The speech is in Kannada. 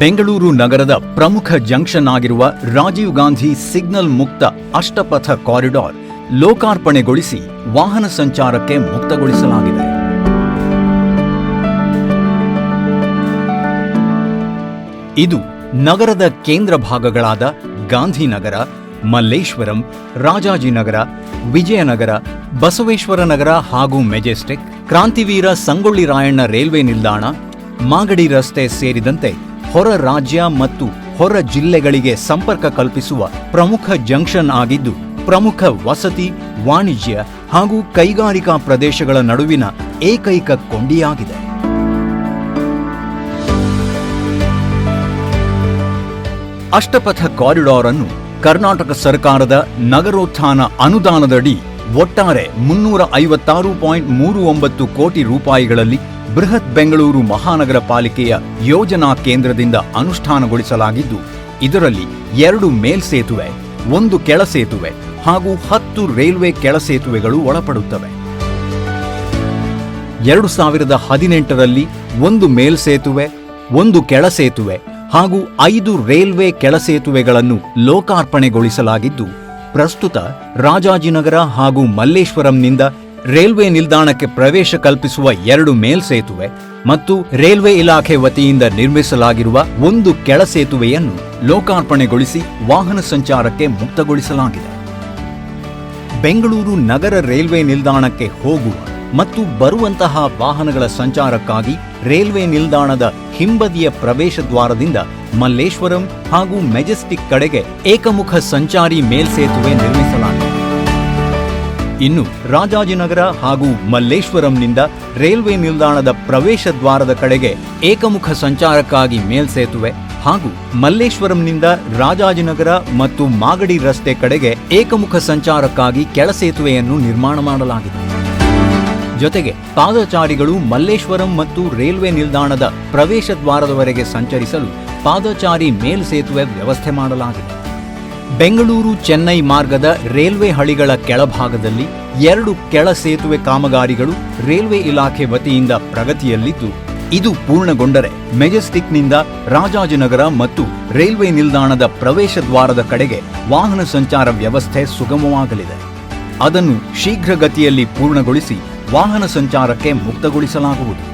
ಬೆಂಗಳೂರು ನಗರದ ಪ್ರಮುಖ ಜಂಕ್ಷನ್ ಆಗಿರುವ ರಾಜೀವ್ ಗಾಂಧಿ ಸಿಗ್ನಲ್ ಮುಕ್ತ ಅಷ್ಟಪಥ ಕಾರಿಡಾರ್ ಲೋಕಾರ್ಪಣೆಗೊಳಿಸಿ ವಾಹನ ಸಂಚಾರಕ್ಕೆ ಮುಕ್ತಗೊಳಿಸಲಾಗಿದೆ. ಇದು ನಗರದ ಕೇಂದ್ರ ಭಾಗಗಳಾದ ಗಾಂಧಿನಗರ, ಮಲ್ಲೇಶ್ವರಂ, ರಾಜಾಜಿನಗರ, ವಿಜಯನಗರ ಬಸವೇಶ್ವರ ನಗರ ಹಾಗೂ ಮೆಜೆಸ್ಟಿಕ್, ಕ್ರಾಂತಿವೀರ ಸಂಗೊಳ್ಳಿ ರಾಯಣ್ಣ ರೈಲ್ವೆ ನಿಲ್ದಾಣ, ಮಾಗಡಿ ರಸ್ತೆ ಸೇರಿದಂತೆ ಹೊರ ರಾಜ್ಯ ಮತ್ತು ಹೊರ ಜಿಲ್ಲೆಗಳಿಗೆ ಸಂಪರ್ಕ ಕಲ್ಪಿಸುವ ಪ್ರಮುಖ ಜಂಕ್ಷನ್ ಆಗಿದ್ದು, ಪ್ರಮುಖ ವಸತಿ, ವಾಣಿಜ್ಯ ಹಾಗೂ ಕೈಗಾರಿಕಾ ಪ್ರದೇಶಗಳ ನಡುವಿನ ಏಕೈಕ ಕೊಂಡಿಯಾಗಿದೆ. ಅಷ್ಟಪಥ ಕಾರಿಡಾರ್ ಅನ್ನು ಕರ್ನಾಟಕ ಸರ್ಕಾರದ ನಗರೋತ್ಥಾನ ಅನುದಾನದಡಿ ಒಟ್ಟಾರೆ ಮುನ್ನೂರ ಐವತ್ತಾರು ಪಾಯಿಂಟ್ ಮೂರು ಒಂಬತ್ತು ಕೋಟಿ ರೂಪಾಯಿಗಳಲ್ಲಿ ಬೃಹತ್ ಬೆಂಗಳೂರು ಮಹಾನಗರ ಪಾಲಿಕೆಯ ಯೋಜನಾ ಕೇಂದ್ರದಿಂದ ಅನುಷ್ಠಾನಗೊಳಿಸಲಾಗಿದ್ದು, ಇದರಲ್ಲಿ ಎರಡು ಮೇಲ್ಸೇತುವೆ ಒಂದು ಕೆಳಸೇತುವೆ ಹಾಗೂ ಹತ್ತು ರೈಲ್ವೆ ಕೆಳಸೇತುವೆಗಳು ಒಳಪಡುತ್ತವೆ. ಎರಡು ಸಾವಿರದ ಹದಿನೆಂಟರಲ್ಲಿ ಒಂದು ಮೇಲ್ಸೇತುವೆ ಒಂದು ಕೆಳಸೇತುವೆ ಹಾಗೂ ಐದು ರೈಲ್ವೆ ಕೆಳಸೇತುವೆಗಳನ್ನು ಲೋಕಾರ್ಪಣೆಗೊಳಿಸಲಾಗಿದ್ದು ಪ್ರಸ್ತುತ ರಾಜಾಜಿನಗರ ಹಾಗೂ ಮಲ್ಲೇಶ್ವರಂನಿಂದ ರೈಲ್ವೆ ನಿಲ್ದಾಣಕ್ಕೆ ಪ್ರವೇಶ ಕಲ್ಪಿಸುವ ಎರಡು ಮೇಲ್ಸೇತುವೆ ಮತ್ತು ರೈಲ್ವೆ ಇಲಾಖೆ ವತಿಯಿಂದ ನಿರ್ಮಿಸಲಾಗಿರುವ ಒಂದು ಕೆಳ ಸೇತುವೆಯನ್ನು ಲೋಕಾರ್ಪಣೆಗೊಳಿಸಿ ವಾಹನ ಸಂಚಾರಕ್ಕೆ ಮುಕ್ತಗೊಳಿಸಲಾಗಿದೆ. ಬೆಂಗಳೂರು ನಗರ ರೈಲ್ವೆ ನಿಲ್ದಾಣಕ್ಕೆ ಹೋಗುವ ಮತ್ತು ಬರುವಂತಹ ವಾಹನಗಳ ಸಂಚಾರಕ್ಕಾಗಿ ರೈಲ್ವೆ ನಿಲ್ದಾಣದ ಹಿಂಬದಿಯ ಪ್ರವೇಶ ದ್ವಾರದಿಂದ ಮಲ್ಲೇಶ್ವರಂ ಹಾಗೂ ಮೆಜೆಸ್ಟಿಕ್ ಕಡೆಗೆ ಏಕಮುಖ ಸಂಚಾರಿ ಮೇಲ್ಸೇತುವೆ ನಿರ್ಮಿಸಲಾಗಿದೆ. ಇನ್ನು ರಾಜಾಜಿನಗರ ಹಾಗೂ ಮಲ್ಲೇಶ್ವರಂನಿಂದ ರೈಲ್ವೆ ನಿಲ್ದಾಣದ ಪ್ರವೇಶ ದ್ವಾರದ ಕಡೆಗೆ ಏಕಮುಖ ಸಂಚಾರಕ್ಕಾಗಿ ಮೇಲ್ಸೇತುವೆ ಹಾಗೂ ಮಲ್ಲೇಶ್ವರಂನಿಂದ ರಾಜಾಜಿನಗರ ಮತ್ತು ಮಾಗಡಿ ರಸ್ತೆ ಕಡೆಗೆ ಏಕಮುಖ ಸಂಚಾರಕ್ಕಾಗಿ ಕೆಳಸೇತುವೆಯನ್ನು ನಿರ್ಮಾಣ ಮಾಡಲಾಗಿದೆ. ಜೊತೆಗೆ ಪಾದಚಾರಿಗಳು ಮಲ್ಲೇಶ್ವರಂ ಮತ್ತು ರೈಲ್ವೆ ನಿಲ್ದಾಣದ ಪ್ರವೇಶ ದ್ವಾರದವರೆಗೆ ಸಂಚರಿಸಲು ಪಾದಚಾರಿ ಮೇಲ್ಸೇತುವೆ ವ್ಯವಸ್ಥೆ ಮಾಡಲಾಗಿದೆ. ಬೆಂಗಳೂರು ಚೆನ್ನೈ ಮಾರ್ಗದ ರೈಲ್ವೆ ಹಳಿಗಳ ಕೆಳಭಾಗದಲ್ಲಿ ಎರಡು ಕೆಳ ಸೇತುವೆ ಕಾಮಗಾರಿಗಳು ರೈಲ್ವೆ ಇಲಾಖೆ ವತಿಯಿಂದ ಪ್ರಗತಿಯಲ್ಲಿದ್ದು, ಇದು ಪೂರ್ಣಗೊಂಡರೆ ಮೆಜೆಸ್ಟಿಕ್ನಿಂದ ರಾಜಾಜಿನಗರ ಮತ್ತು ರೈಲ್ವೆ ನಿಲ್ದಾಣದ ಪ್ರವೇಶ ದ್ವಾರದ ಕಡೆಗೆ ವಾಹನ ಸಂಚಾರ ವ್ಯವಸ್ಥೆ ಸುಗಮವಾಗಲಿದೆ. ಅದನ್ನು ಶೀಘ್ರಗತಿಯಲ್ಲಿ ಪೂರ್ಣಗೊಳಿಸಿ ವಾಹನ ಸಂಚಾರಕ್ಕೆ ಮುಕ್ತಗೊಳಿಸಲಾಗುವುದು.